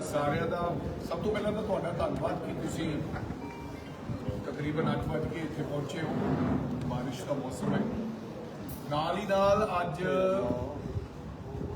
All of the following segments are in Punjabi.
ਸਾਰਿਆਂ ਦਾ ਸਭ ਤੋਂ ਪਹਿਲਾਂ ਤਾਂ ਤੁਹਾਡਾ ਧੰਨਵਾਦ ਕਿ ਤੁਸੀਂ ਤਕਰੀਬਨ 8 ਵਜੇ ਕੇ ਇੱਥੇ ਪਹੁੰਚੇ ਹੋ। ਬਾਰਿਸ਼ ਦਾ ਮੌਸਮ ਹੈ। ਨਾਲ ਹੀ ਨਾਲ ਅੱਜ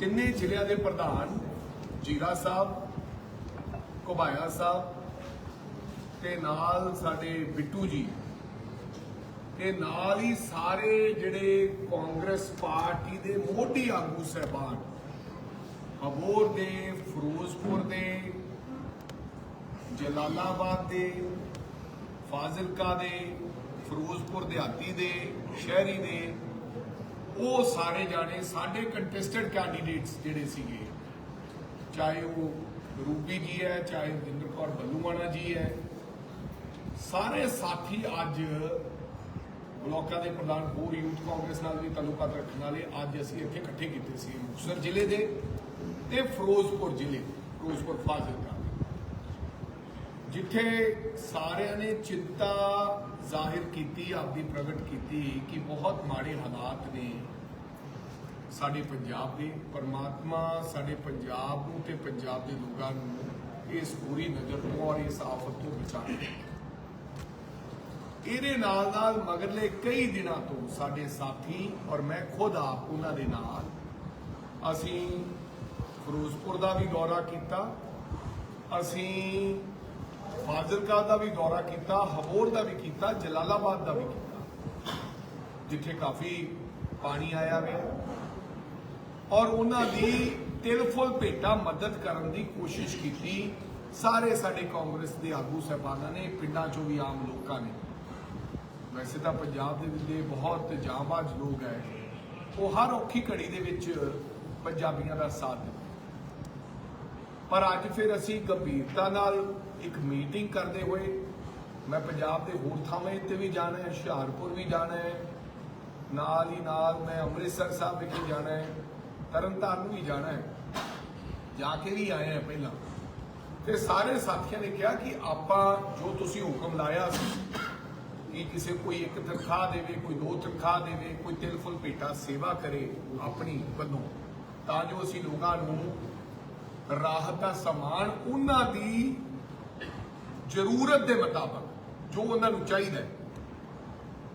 ਤਿੰਨੇ ਜ਼ਿਲ੍ਹਿਆਂ ਦੇ ਪ੍ਰਧਾਨ ਜੀਰਾ ਸਾਹਿਬ, ਘੁਬਾਇਆ ਸਾਹਿਬ ਤੇ ਨਾਲ ਸਾਡੇ ਬਿੱਟੂ ਜੀ। ਤੇ ਨਾਲ ਹੀ ਸਾਰੇ ਜਿਹੜੇ ਕਾਂਗਰਸ ਪਾਰਟੀ ਦੇ ਮੋਢੀ ਆਗੂ ਸਹਿਬਾਨ ਅਬੋਰ ਦੇ, ਫਿਰੋਜ਼ਪੁਰ ਦੇ, ਜਲਾਲਾਬਾਦ ਦੇ, ਫਾਜ਼ਿਲਕਾ ਦੇ, ਫਿਰੋਜ਼ਪੁਰ ਦਿਹਾਤੀ ਦੇ, ਸ਼ਹਿਰੀ ਦੇ, ਉਹ ਸਾਰੇ ਜਾਣੇ ਸਾਡੇ ਕੰਟੈਸਟਡ ਕੈਂਡੀਡੇਟਸ ਜਿਹੜੇ ਸੀਗੇ। ਚਾਹੇ ਉਹ ਰੂਬੀ ਜੀ ਹੈ, ਚਾਹੇ ਵਿੰਦਰ ਕੌਰ ਬੱਲੂਆਣਾ ਜੀ ਹੈ। ਸਾਰੇ ਸਾਥੀ ਅੱਜ ਬਲਾਕਾਂ ਦੇ ਪ੍ਰਧਾਨ ਹੋਰ ਯੂਥ ਕਾਂਗਰਸ ਨਾਲ ਵੀ ਤਾਲੁਕਾਤ ਰੱਖਣ ਵਾਲੇ ਅੱਜ ਅਸੀਂ ਇੱਥੇ ਇਕੱਠੇ ਕੀਤੇ ਸੀ ਮੁਕਤਸਰ ਜ਼ਿਲ੍ਹੇ ਦੇ। ਤੇ ਫਿਰੋਜ਼ਪੁਰ ਜ਼ਿਲ੍ਹੇ, ਫਿਰੋਜ਼ਪੁਰ ਫਾਜ਼ਿਲਕਾ ਜਿੱਥੇ ਸਾਰਿਆਂ ਨੇ ਚਿੰਤਾ ਜ਼ਾਹਿਰ ਕੀਤੀ, ਆਪਦੀ ਪ੍ਰਗਟ ਕੀਤੀ ਕਿ ਬਹੁਤ ਮਾੜੇ ਹਾਲਾਤ ਨੇ ਸਾਡੇ ਪੰਜਾਬ ਦੇ। ਪਰਮਾਤਮਾ ਸਾਡੇ ਪੰਜਾਬ ਨੂੰ ਤੇ ਪੰਜਾਬ ਦੇ ਲੋਕਾਂ ਨੂੰ ਇਸ ਪੂਰੀ ਨਜ਼ਰ ਤੋਂ ਔਰ ਇਸ ਆਫਤ ਤੋਂ ਬਚਾਏ ਇਹਦੇ ਨਾਲ ਨਾਲ ਮਗਰਲੇ ਕਈ ਦਿਨਾਂ ਤੋਂ ਸਾਡੇ ਸਾਥੀ ਔਰ ਮੈਂ ਖੁਦ ਆਪ ਉਹਨਾਂ ਦੇ ਨਾਲ ਅਸੀਂ ਫਿਰੋਜ਼ਪੁਰ ਦਾ ਵੀ ਦੌਰਾ ਕੀਤਾ, ਅਸੀਂ ਫਾਜ਼ਿਲਕਾ ਦਾ ਵੀ ਦੌਰਾ ਕੀਤਾ, ਹਬੋਰ ਦਾ ਵੀ ਕੀਤਾ, ਜਲਾਲਾਬਾਦ ਦਾ ਵੀ ਕੀਤਾ, ਜਿੱਥੇ ਕਾਫੀ ਪਾਣੀ ਆਇਆ ਹੋਇਆ ਔਰ ਉਹਨਾਂ ਦੀ ਤਿਲ ਫੁੱਲ ਭੇਟਾ ਮਦਦ ਕਰਨ ਦੀ ਕੋਸ਼ਿਸ਼ ਕੀਤੀ, ਸਾਰੇ ਸਾਡੇ ਕਾਂਗਰਸ ਦੇ ਆਗੂ ਸਹਿਬਾਨਾਂ ਨੇ, ਪਿੰਡਾਂ ਚੋਂ ਵੀ ਆਮ ਲੋਕਾਂ ਨੇ। ਵੈਸੇ ਤਾਂ ਪੰਜਾਬ ਦੇ ਵਿੱਚ ਬਹੁਤ ਜਾਂਬਾਜ਼ ਲੋਕ ਹੈ। ਉਹ ਹਰ ਔਖੀ ਘੜੀ ਦੇ ਵਿੱਚ ਪੰਜਾਬੀਆਂ ਦਾ ਸਾਥ ਦਿੱਤਾ ਪਰ ਅੱਜ ਫਿਰ ਅਸੀਂ ਗੰਭੀਰਤਾ ਨਾਲ ਇੱਕ ਮੀਟਿੰਗ ਕਰਦੇ ਹੋਏ ਮੈਂ ਪੰਜਾਬ ਦੇ ਹੋਰ ਥਾਵਾਂ ਤੇ ਵੀ ਜਾਣਾ ਹੈ, ਹੁਸ਼ਿਆਰਪੁਰ ਵੀ ਜਾਣਾ ਹੈ, ਨਾਲ ਹੀ ਨਾਲ ਮੈਂ ਅੰਮ੍ਰਿਤਸਰ ਸਾਹਿਬ ਵਿਖੇ ਜਾਣਾ ਹੈ, ਤਰਨਤਾਰਨ ਵੀ ਜਾਣਾ ਹੈ, ਜਾ ਕੇ ਵੀ ਆਏ ਆ ਪਹਿਲਾਂ। ਤੇ ਸਾਰੇ ਸਾਥੀਆਂ ਨੇ ਕਿਹਾ ਕਿ ਆਪਾਂ ਜੋ ਤੁਸੀਂ ਹੁਕਮ ਲਾਇਆ ਸੀ ਕਿ ਕਿਸੇ ਕੋਈ ਇੱਕ ਤਨਖਾਹ ਦੇਵੇ, ਕੋਈ ਦੋ ਤਨਖਾਹ ਦੇਵੇ, ਕੋਈ ਤਿਲ ਫੁੱਲ ਭੇਟਾ ਸੇਵਾ ਕਰੇ ਆਪਣੀ ਵੱਲੋਂ, ਤਾਂ ਜੋ ਅਸੀਂ ਲੋਕਾਂ ਨੂੰ ਰਾਹਤ ਦਾ ਸਮਾਨ ਉਹਨਾਂ ਦੀ ਜ਼ਰੂਰਤ ਦੇ ਮੁਤਾਬਕ ਜੋ ਉਹਨਾਂ ਨੂੰ ਚਾਹੀਦਾ ਹੈ,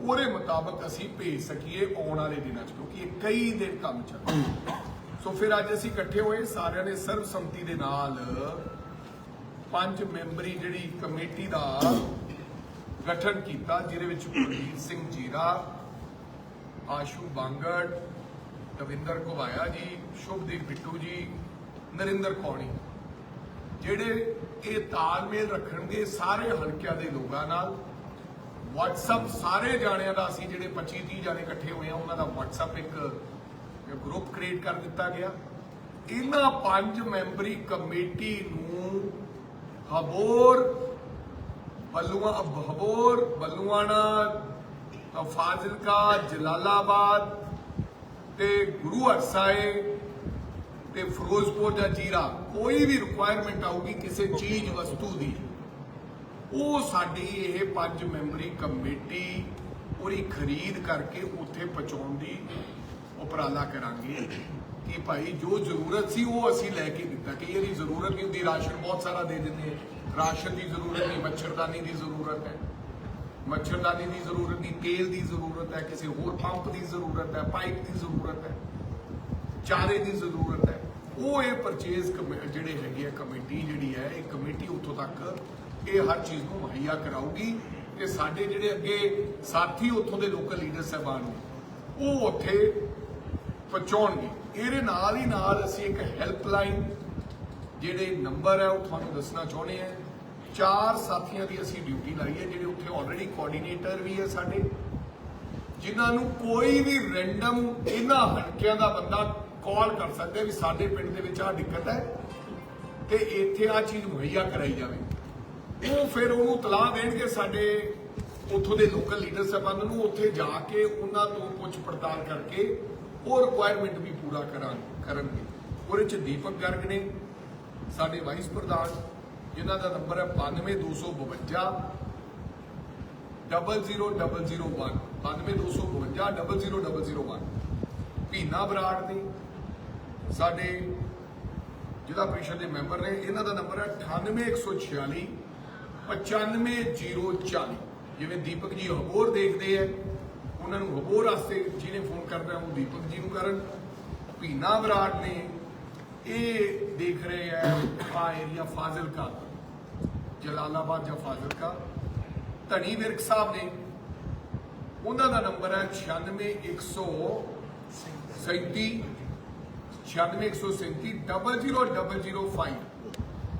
ਉਹਦੇ ਮੁਤਾਬਕ ਅਸੀਂ ਭੇਜ ਸਕੀਏ ਆਉਣ ਵਾਲੇ ਦਿਨਾਂ 'ਚ, ਕਿਉਂਕਿ ਇਹ ਕਈ ਦਿਨ ਕੰਮ ਚੱਲਦਾ ਸੋ ਫਿਰ ਅੱਜ ਅਸੀਂ ਇਕੱਠੇ ਹੋਏ, ਸਾਰਿਆਂ ਨੇ ਸਰਬਸੰਮਤੀ ਦੇ ਨਾਲ ਪੰਜ ਮੈਂਬਰੀ ਜਿਹੜੀ ਕਮੇਟੀ ਦਾ ਗਠਨ ਕੀਤਾ, ਜਿਹਦੇ ਵਿੱਚ ਕੁਲਦੀਪ ਸਿੰਘ ਜੀਰਾ, ਆਸ਼ੂ ਬਾਂਗੜ, ਦਵਿੰਦਰ ਘੁਬਾਇਆ ਜੀ, ਸ਼ੁਭਦੀਪ ਬਿੱਟੂ ਜੀ ਨਰਿੰਦਰ ਕੌਣੀ ਜਿਹੜੇ ਇਹ ਤਾਲਮੇਲ ਰੱਖਣਗੇ ਸਾਰੇ ਹਲਕਿਆਂ ਦੇ ਲੋਕਾਂ ਨਾਲ। WhatsApp ਸਾਰੇ ਜਾਣਿਆਂ ਦਾ ਅਸੀਂ ਜਿਹੜੇ 25 30 ਜਾਣੇ ਇਕੱਠੇ ਹੋਏ ਆ ਉਹਨਾਂ ਦਾ WhatsApp ਇੱਕ ਗਰੁੱਪ ਕ੍ਰੀਏਟ ਕਰ ਦਿੱਤਾ ਗਿਆ। ਇਹਨਾਂ ਪੰਜ ਮੈਂਬਰੀ ਕਮੇਟੀ ਨੂੰ ਹਬੋਰ, ਬੱਲੂਆ, ਹਬੋਰ, ਬੱਲੂਆਣਾ ਫਾਜ਼ਿਲਕਾ, ਜਲਾਲਾਬਾਦ ਤੇ ਗੁਰੂ ਹਰਸਾਏ ਤੇ ਫਿਰੋਜ਼ਪੁਰ ਜਾਂ ਜੀਰਾ, ਕੋਈ ਵੀ ਰਿਕੁਆਇਰਮੈਂਟ ਆਊਗੀ ਕਿਸੇ ਚੀਜ਼, ਵਸਤੂ ਦੀ। ਉਹ ਸਾਡੀ ਇਹ ਪੰਜ ਮੈਂਬਰੀ ਕਮੇਟੀ ਉਹਦੀ ਖਰੀਦ ਕਰਕੇ ਉੱਥੇ ਪਹੁੰਚਾਉਣ ਦੀ ਉਪਰਾਲਾ ਕਰਾਂਗੇ ਕਿ ਭਾਈ ਜੋ ਜ਼ਰੂਰਤ ਸੀ ਉਹ ਅਸੀਂ ਲੈ ਕੇ ਦਿੱਤਾ। ਕਿ ਇਹਦੀ ਜ਼ਰੂਰਤ ਨਹੀਂ ਹੁੰਦੀ, ਰਾਸ਼ਨ ਬਹੁਤ ਸਾਰਾ ਦੇ ਦਿੰਦੇ ਆ। ਰਾਸ਼ਨ ਦੀ ਜ਼ਰੂਰਤ ਨਹੀਂ, ਮੱਛਰਦਾਨੀ ਦੀ ਜ਼ਰੂਰਤ ਹੈ। ਮੱਛਰਦਾਨੀ ਦੀ ਜ਼ਰੂਰਤ ਨਹੀਂ, ਤੇਲ ਦੀ ਜ਼ਰੂਰਤ ਹੈ, ਕਿਸੇ ਹੋਰ ਪੰਪ ਦੀ ਜ਼ਰੂਰਤ ਹੈ, ਪਾਈਪ ਦੀ ਜ਼ਰੂਰਤ ਹੈ, ਚਾਰੇ ਦੀ ਜ਼ਰੂਰਤ ਹੈ। ਉਹ ਇਹ ਪਰਚੇਜ਼ ਜਿਹੜੇ ਹੈਗੇ ਆ ਕਮੇਟੀ ਜਿਹੜੀ ਹੈ, ਇਹ ਕਮੇਟੀ ਉੱਥੋਂ ਤੱਕ ਇਹ ਹਰ ਚੀਜ਼ ਨੂੰ ਮੁਹੱਈਆ ਕਰਾਊਗੀ ਤੇ ਸਾਡੇ ਜਿਹੜੇ ਅੱਗੇ ਸਾਥੀ ਉੱਥੋਂ ਦੇ ਲੋਕਲ ਲੀਡਰ ਸਾਹਿਬਾਨ ਨੇ, ਉਹ ਉੱਥੇ ਪਹੁੰਚਾਉਣਗੇ। ਇਹਦੇ ਨਾਲ ਹੀ ਨਾਲ ਅਸੀਂ ਇੱਕ ਹੈਲਪਲਾਈਨ ਜਿਹੜੇ ਨੰਬਰ ਹੈ, ਉਹ ਤੁਹਾਨੂੰ ਦੱਸਣਾ ਚਾਹੁੰਦੇ ਹਾਂ। ਚਾਰ ਸਾਥੀਆਂ ਦੀ ਅਸੀਂ ਡਿਊਟੀ ਲਾਈ ਹੈ, ਜਿਹੜੇ ਉੱਥੇ ਆਲਰੇਡੀ ਕੋਆਰਡੀਨੇਟਰ ਵੀ ਹੈ ਸਾਡੇ। ਜਿਨ੍ਹਾਂ ਨੂੰ ਕੋਈ ਵੀ ਰੈਂਡਮ ਇਹਨਾਂ ਹਲਕਿਆਂ ਦਾ ਬੰਦਾ ਕਾਲ ਕਰ ਸਕਦਾ ਵੀ ਸਾਡੇ ਪਿੰਡ ਦੇ ਵਿੱਚ ਆਹ ਦਿੱਕਤ ਹੈ ਤੇ ਇੱਥੇ ਆ ਚੀਜ਼ ਮੁਹੱਈਆ ਕਰਾਈ ਜਾਵੇ। ਉਹ ਫਿਰ ਉਹਨੂੰ ਤਲਾਹ ਦੇਣਗੇ ਸਾਡੇ ਉੱਥੋਂ ਦੇ ਲੋਕਲ ਲੀਡਰ ਸਾਹਿਬਾਨ ਨੂੰ, ਉੱਥੇ ਜਾ ਕੇ ਉਹਨਾਂ ਤੋਂ ਪੁੱਛ ਪੜਤਾਲ ਕਰਕੇ ਉਹ ਰਿਕੁਆਇਰਮੈਂਟ ਵੀ ਪੂਰਾ ਕਰਾਂ, ਕਰਨਗੇ। ਉਹਦੇ ਚ ਦੀਪਕ ਗਰਗ ਨੇ, ਸਾਡੇ ਵਾਈਸ ਪ੍ਰਧਾਨ, ਜਿਨ੍ਹਾਂ ਦਾ ਨੰਬਰ ਹੈ 92252 00001 92252 00001 ਭੀਨਾ ਬਰਾੜ ਨੇ ਸਾਡੇ ਜ਼ਿਲ੍ਹਾ ਪ੍ਰੀਸ਼ਦ ਦੇ ਮੈਂਬਰ ਨੇ, ਇਹਨਾਂ ਦਾ ਨੰਬਰ ਹੈ 98146 95040 ਜਿਵੇਂ ਦੀਪਕ ਜੀ ਹਬੋਰ ਦੇਖਦੇ ਆ ਉਹਨਾਂ ਨੂੰ ਹਬੋਰ ਵਾਸਤੇ ਜਿਹਨੇ ਫੋਨ ਕਰਨਾ ਉਹ ਦੀਪਕ ਜੀ ਨੂੰ ਕਰਨ। ਭੀਨਾ ਬਰਾੜ ਨੇ ਇਹ ਦੇਖ ਰਹੇ ਆ ਆ ਏਰੀਆ ਫਾਜ਼ਿਲਕਾ, ਜਲਾਲਾਬਾਦ ਜਾਂ ਫਾਜ਼ਿਲਕਾ। ਧਨੀ ਵਿਰਕ ਸਾਹਿਬ ਨੇ, ਉਹਨਾਂ ਦਾ ਨੰਬਰ ਹੈ 96137 96137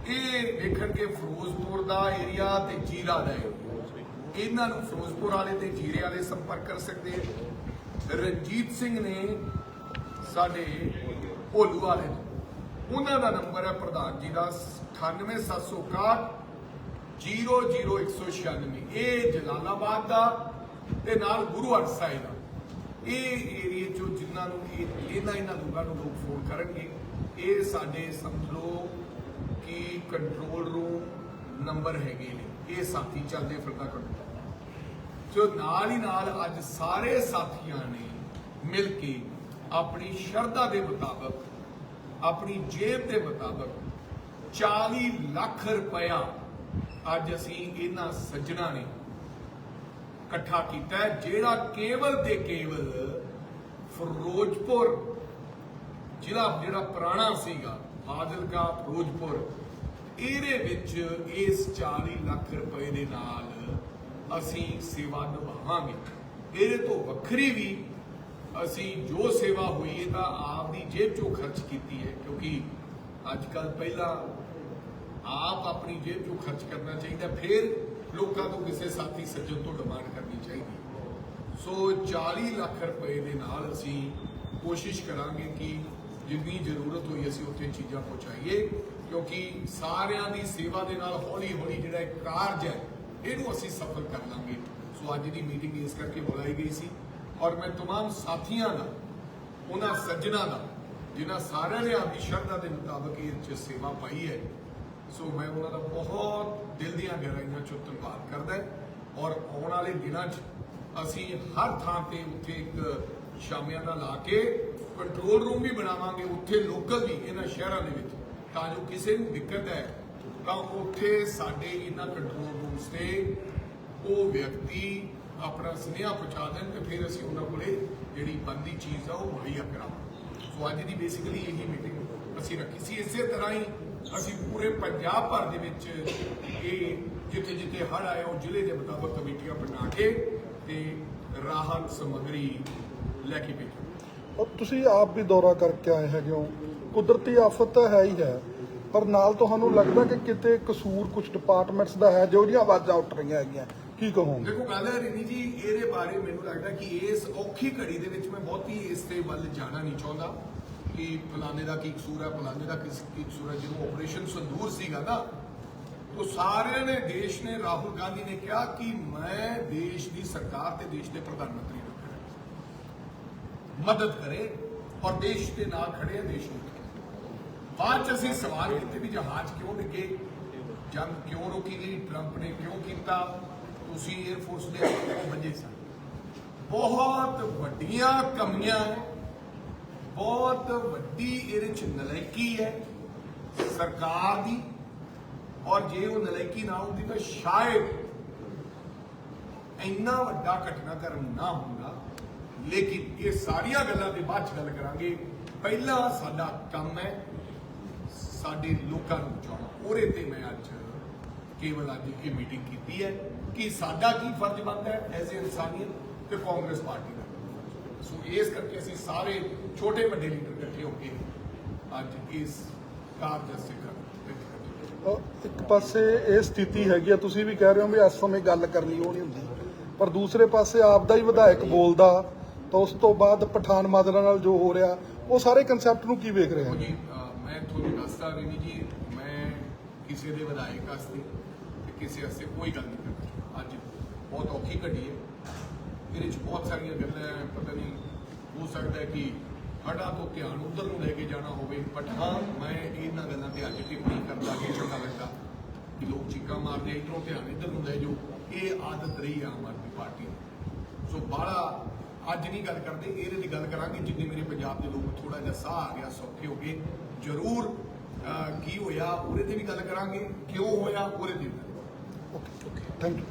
ਇਹ ਦੇਖਣਗੇ ਫਿਰੋਜ਼ਪੁਰ ਦਾ ਏਰੀਆ ਤੇ ਜੀਰਾ ਦਾ ਏਰੀਆ ਇਹਨਾਂ ਨੂੰ ਫਿਰੋਜ਼ਪੁਰ ਵਾਲੇ ਤੇ ਜੀਰੇ ਵਾਲੇ ਸੰਪਰਕ ਕਰ ਸਕਦੇ ਆ। ਰਣਜੀਤ ਸਿੰਘ ਨੇ ਸਾਡੇ ਭੋਲੂ ਵਾਲੇ ਨੇ। ਉਹਨਾਂ ਦਾ ਨੰਬਰ ਹੈ ਪ੍ਰਧਾਨ ਜੀ ਦਾ 98761 00196 ਇਹ ਜਲਾਲਾਬਾਦ ਦਾ ਤੇ ਨਾਲ ਗੁਰੂ ਸਾਹਿਬ ਦਾ। ਇਹ ਏਰੀਏ ਚੋਂ ਜਿਨ੍ਹਾਂ ਨੂੰ ਇਹ- ਇਹਨਾਂ ਇਹਨਾਂ ਲੋਕਾਂ ਨੂੰ ਲੋਕ ਫੋਨ ਕਰਨਗੇ, ਇਹ ਸਾਡੇ ਸਮਝ ਲਓ ਕਿ ਕੰਟਰੋਲ ਰੂਮ ਨੰਬਰ ਹੈਗੇ ਨੇ। ਇਹ ਸਾਥੀ ਚੱਲਦੇ ਫਿਰਦਾ ਕੰਟਰੋਲ ਜੋ ਨਾਲ ਹੀ ਨਾਲ ਅੱਜ ਸਾਰੇ ਸਾਥੀਆਂ ਨੇ ਮਿਲ ਕੇ ਆਪਣੀ ਸ਼ਰਧਾ ਦੇ ਮੁਤਾਬਕ, ਆਪਣੀ ਜੇਬ ਦੇ ਮੁਤਾਬਕ 40 ਲੱਖ ਰੁਪਇਆ ਅੱਜ ਅਸੀਂ ਇਹਨਾਂ ਸੱਜਣਾ ਨੇ ਇਕੱਠਾ ਕੀਤਾ ਹੈ, ਜਿਹੜਾ ਕੇਵਲ ਤੇ ਕੇਵਲ ਫਿਰੋਜ਼ਪੁਰ ਜ਼ਿਲ੍ਹਾ ਜਿਹੜਾ ਪੁਰਾਣਾ ਸੀਗਾ ਫਾਜ਼ਿਲਕਾ ਫਿਰੋਜ਼ਪੁਰ ਇਹਦੇ ਵਿੱਚ ਇਸ 40 ਲੱਖ ਰੁਪਏ ਦੇ ਨਾਲ ਅਸੀਂ ਸੇਵਾ ਨਿਭਾਵਾਂਗੇ। ਇਹਦੇ ਤੋਂ ਵੱਖਰੀ ਵੀ ਅਸੀਂ ਜੋ ਸੇਵਾ ਹੋਈ ਇਹ ਤਾਂ ਆਪ ਦੀ ਜੇਬ ਚੋਂ ਖਰਚ ਕੀਤੀ ਹੈ ਕਿਉਂਕਿ ਅੱਜ ਕੱਲ ਪਹਿਲਾਂ ਆਪ ਆਪਣੀ ਜੇਬ ਚੋਂ ਖਰਚ ਕਰਨਾ ਚਾਹੀਦਾ ਫਿਰ ਲੋਕਾਂ ਤੋਂ ਕਿਸੇ ਸਾਥੀ ਸੱਜਣ ਤੋਂ ਡਿਮਾਂਡ ਕਰਨੀ ਚਾਹੀਦੀ ਸੋ 40 ਲੱਖ ਰੁਪਏ ਦੇ ਨਾਲ ਅਸੀਂ ਕੋਸ਼ਿਸ਼ ਕਰਾਂਗੇ ਕਿ ਜਿੰਨੀ ਜ਼ਰੂਰਤ ਹੋਈ ਅਸੀਂ ਉੱਥੇ ਚੀਜ਼ਾਂ ਪਹੁੰਚਾਈਏ ਕਿਉਂਕਿ ਸਾਰਿਆਂ ਦੀ ਸੇਵਾ ਦੇ ਨਾਲ ਹੌਲੀ ਹੌਲੀ ਜਿਹੜਾ ਇੱਕ ਕਾਰਜ ਹੈ ਇਹਨੂੰ ਅਸੀਂ ਸਫਲ ਕਰ ਲਾਂਗੇ ਸੋ ਅੱਜ ਦੀ ਮੀਟਿੰਗ ਇਸ ਕਰਕੇ ਬੁਲਾਈ ਗਈ ਸੀ ਔਰ ਮੈਂ तमाम ਸਾਥੀਆਂ ਦਾ ਉਹਨਾਂ ਸੱਜਣਾ ਦਾ ਜਿਨ੍ਹਾਂ ਸਾਰਿਆਂ ਨੇ ਆਪਣੀ ਸ਼ਰਧਾ ਦੇ ਮੁਤਾਬਕ ਇਹ 'ਚ ਸੇਵਾ ਪਾਈ ਹੈ ਸੋ ਮੈਂ ਉਹਨਾਂ ਦਾ ਬਹੁਤ ਦਿਲ ਦੀਆਂ ਗਹਿਰਾਈਆਂ ਚੋਂ ਧੰਨਵਾਦ ਕਰਦਾ ਔਰ ਆਉਣ ਵਾਲੇ ਦਿਨਾਂ 'ਚ ਅਸੀਂ ਹਰ ਥਾਂ ਤੇ ਉੱਥੇ ਇੱਕ ਸ਼ਾਮਿਆਂ ਦਾ ਲਾ ਕੇ ਕੰਟਰੋਲ ਰੂਮ ਵੀ ਬਣਾਵਾਂਗੇ, ਉੱਥੇ ਲੋਕਲ ਵੀ ਇਹਨਾਂ ਸ਼ਹਿਰਾਂ ਦੇ ਵਿੱਚ। ਤਾਂ ਜੋ ਕਿਸੇ ਨੂੰ ਦਿੱਕਤ ਹੈ, ਤਾਂ ਉੱਥੇ ਸਾਡੇ ਇਹਨਾਂ ਕੰਟਰੋਲ ਰੂਮਸ ਤੇ ਉਹ ਵਿਅਕਤੀ ਆਪਣਾ ਸੁਨੇਹਾ ਪਹੁੰਚਾ ਦੇਣ ਤੇ ਫਿਰ ਅਸੀਂ ਉਹਨਾਂ ਕੋਲੇ ਜਿਹੜੀ ਬੰਦੀ ਚੀਜ਼ ਆ ਉਹ ਮੁਹੱਈਆ ਕਰਾਵਾਂਗੇ। ਸੋ ਅੱਜ ਦੀ ਬੇਸਿਕਲੀ ਇਹੀ ਮੀਟਿੰਗ ਅਸੀਂ ਰੱਖੀ ਸੀ। ਇਸੇ ਤਰ੍ਹਾਂ ਹੀ ਅਸੀਂ ਪੂਰੇ ਪੰਜਾਬ ਭਰ ਦੇ ਵਿੱਚ ਇਹ ਜਿੱਥੇ ਜਿੱਥੇ ਹੜ੍ਹ ਆਏ ਉਹ ਜ਼ਿਲ੍ਹੇ ਦੇ ਮੁਤਾਬਕ ਕਮੇਟੀਆਂ ਬਣਾ ਕੇ ਤੇ ਰਾਹਤ ਸਮੱਗਰੀ ਲੈ ਕੇ ਭੇਜਾਂਗੇ ਔਰ ਤੁਸੀਂ ਆਪ ਵੀ ਦੌਰਾ ਕਰਕੇ ਆਏ ਹੈਗੇ ਹੋ। ਕੁਦਰਤੀ ਆਫਤ ਤਾਂ ਹੈ ਹੀ ਹੈ ਪਰ ਨਾਲ ਤੁਹਾਨੂੰ ਲੱਗਦਾ ਕਿ ਕਿਤੇ ਕਸੂਰ ਕੁਝ ਡਿਪਾਰਟਮੈਂਟਸ ਦਾ ਹੈ ਜੋ ਜਿਹੀਆਂ ਆਵਾਜ਼ਾਂ ਉੱਠ ਰਹੀਆਂ ਹੈਗੀਆਂ। ਕੀ ਕਹੋਗੇ? ਦੇਖੋ ਗੱਲ ਹੈ ਰਿਨੀ ਜੀ ਇਹਦੇ ਬਾਰੇ ਮੈਨੂੰ ਲੱਗਦਾ ਕਿ ਇਸ ਔਖੀ ਘੜੀ ਦੇ ਵਿੱਚ ਮੈਂ ਬਹੁਤੀ ਇਸ ਤੇ ਵੱਲ ਜਾਣਾ ਨਹੀਂ ਚਾਹੁੰਦਾ। ਕਿ ਫਲਾਣੇ ਦਾ ਕੀ ਕਸੂਰ ਹੈ, ਫਲਾਣੇ ਦਾ ਕਿਸ ਕੀ ਕਸੂਰ ਹੈ? ਜਿਹਨੂੰ ਆਪਰੇਸ਼ਨ ਸੰਦੂਰ ਸੀਗਾ ਨਾ, ਉਹ ਸਾਰਿਆਂ ਨੇ, ਦੇਸ਼ ਨੇ, ਰਾਹੁਲ ਗਾਂਧੀ ਨੇ ਕਿਹਾ ਕਿ ਮੈਂ ਦੇਸ਼ ਦੀ ਸਰਕਾਰ ਤੇ ਦੇਸ਼ ਦੇ ਪ੍ਰਧਾਨ ਮੰਤਰੀ ਨੂੰ ਮਦਦ ਕਰੇ ਔਰ ਦੇਸ਼ ਦੇ ਨਾਲ ਖੜੇ ਦੇਸ਼ ਨੂੰ ਬਾਅਦ ਚ ਅਸੀਂ ਸਵਾਲ ਕੀਤੇ ਵੀ ਜਹਾਜ਼ ਕਿਉਂ ਡਿੱਗੇ? ਜੰਗ ਕਿਉਂ ਰੋਕੀ ਗਈ ਟਰੰਪ ਨੇ ਕਿਉਂ ਕੀਤਾ? ਤੁਸੀਂ 에ਅਰ ਫੋਰਸ ਦੇ ਵਜੇ ਸਨ। ਬਹੁਤ ਵੱਡੀਆਂ ਕਮੀਆਂ ਬਹੁਤ ਵੱਡੀ ਇਹਦੇ ਚ ਨਲਾਇਕੀ ਹੈ ਸਰਕਾਰ ਦੀ। ਔਰ ਜੇ ਉਹ ਨਲਾਇਕੀ ਨਾ ਹੁੰਦੀ ਤਾਂ ਸ਼ਾਇਦ ਇੰਨਾ ਵੱਡਾ ਘਟਨਾਕ੍ਰਮ ਨਾ ਹੁੰਦਾ। ਲੇਕਿਨ ਇਹ ਸਾਰੀਆਂ ਗੱਲਾਂ ਦੇ ਬਾਅਦ ਚ ਗੱਲ ਕਰਾਂਗੇ। ਪਹਿਲਾ ਸਾਡਾ ਕੰਮ ਹੈ ਸਾਡੇ ਲੋਕਾਂ ਨੂੰ ਬਚਾਉਣਾ ਉਹਦੇ ਤੇ ਮੈਂ ਅੱਜ ਕੇਵਲ ਅੱਜ ਇਹ ਮੀਟਿੰਗ ਕੀਤੀ ਹੈ ਕਿ ਸਾਡਾ ਕੀ ਫਰਜ਼ ਬਣਦਾ ਹੈ ਐਜ਼ ਏ ਇਨਸਾਨੀਅਤ ਤੇ ਕਾਂਗਰਸ ਪਾਰਟੀ ਸੋ ਇਸ ਕਰਕੇ ਅਸੀਂ ਸਾਰੇ ਛੋਟੇ ਵੱਡੇ ਲੀਡਰ ਇਕੱਠੇ ਹੋ ਕੇ ਅੱਜ ਇਸ ਕਾਰਜ ਅਸੇ ਕਰ ਇੱਕ ਪਾਸੇ ਇਹ ਸਥਿਤੀ ਹੈਗੀ ਆ ਤੁਸੀਂ ਵੀ ਕਹਿ ਰਹੇ ਹੋ ਵੀ ਇਸ ਸਮੇਂ ਗੱਲ ਕਰਨੀ ਉਹ ਨਹੀਂ ਹੁੰਦੀ। ਪਰ ਦੂਸਰੇ ਪਾਸੇ ਆਪ ਦਾ ਹੀ ਵਿਧਾਇਕ ਬੋਲਦਾ ਤਾਂ ਉਸ ਤੋਂ ਬਾਅਦ ਪਠਾਨ ਮਾਜਰਾ ਨਾਲ ਜੋ ਹੋ ਰਿਹਾ ਉਹ ਸਾਰੇ ਕਨਸੈਪਟ ਨੂੰ ਕੀ ਵੇਖ ਰਹੇ? ਹੋ ਜੀ ਮੈਂ ਤੁਹਾਨੂੰ ਦੱਸਦਾ ਰਵੀ ਜੀ ਮੈਂ ਕਿਸੇ ਦੇ ਵਿਧਾਇਕ ਵਾਸਤੇ ਕਿਸੇ ਵਾਸਤੇ ਕੋਈ ਗੱਲ ਨਹੀਂ ਕਰਦਾ। ਅੱਜ ਬਹੁਤ ਔਖੀ ਘੜੀ ਹੈ। ਇਹਦੇ ਚ ਬਹੁਤ ਸਾਰੀਆਂ ਗੱਲਾਂ ਪਤਾ ਨਹੀਂ ਹੋ ਸਕਦਾ ਕਿ ਸਾਡਾ ਤੋਂ ਧਿਆਨ ਉਧਰ ਨੂੰ ਲੈ ਕੇ ਜਾਣਾ ਹੋਵੇ ਬਟ ਹਾਂ, ਮੈਂ ਇਹਨਾਂ ਗੱਲਾਂ ਤੇ ਅੱਜ ਟਿੱਪਣੀ ਕਰਦਾ ਕਿ ਚੰਗਾ ਲੱਗਦਾ ਕਿ ਲੋਕ ਚੀਕਾਂ ਮਾਰਦੇ, ਇਧਰੋਂ ਧਿਆਨ ਇਧਰ ਨੂੰ ਲੈ ਜਾਓ। ਇਹ ਆਦਤ ਰਹੀ ਆ ਆਮ ਆਦਮੀ ਪਾਰਟੀ ਨੂੰ ਸੋ ਬਾਹਲਾ ਅੱਜ ਨਹੀਂ ਗੱਲ ਕਰਦੇ, ਇਹਦੇ ਦੀ ਗੱਲ ਕਰਾਂਗੇ, ਜਿੰਨੇ ਮੇਰੇ ਪੰਜਾਬ ਦੇ ਲੋਕ ਥੋੜਾ ਜਿਹਾ ਸਾਹ ਆ ਗਿਆ, ਸੌਖੇ ਹੋ ਗਏ, ਜ਼ਰੂਰ ਕੀ ਹੋਇਆ, ਉਹਦੇ ਤੇ ਵੀ ਗੱਲ ਕਰਾਂਗੇ, ਕਿਉਂ ਹੋਇਆ, ਉਹਦੇ ਤੇ ਵੀ ਗੱਲ ਕਰਾਂਗੇ। Okay okay thank you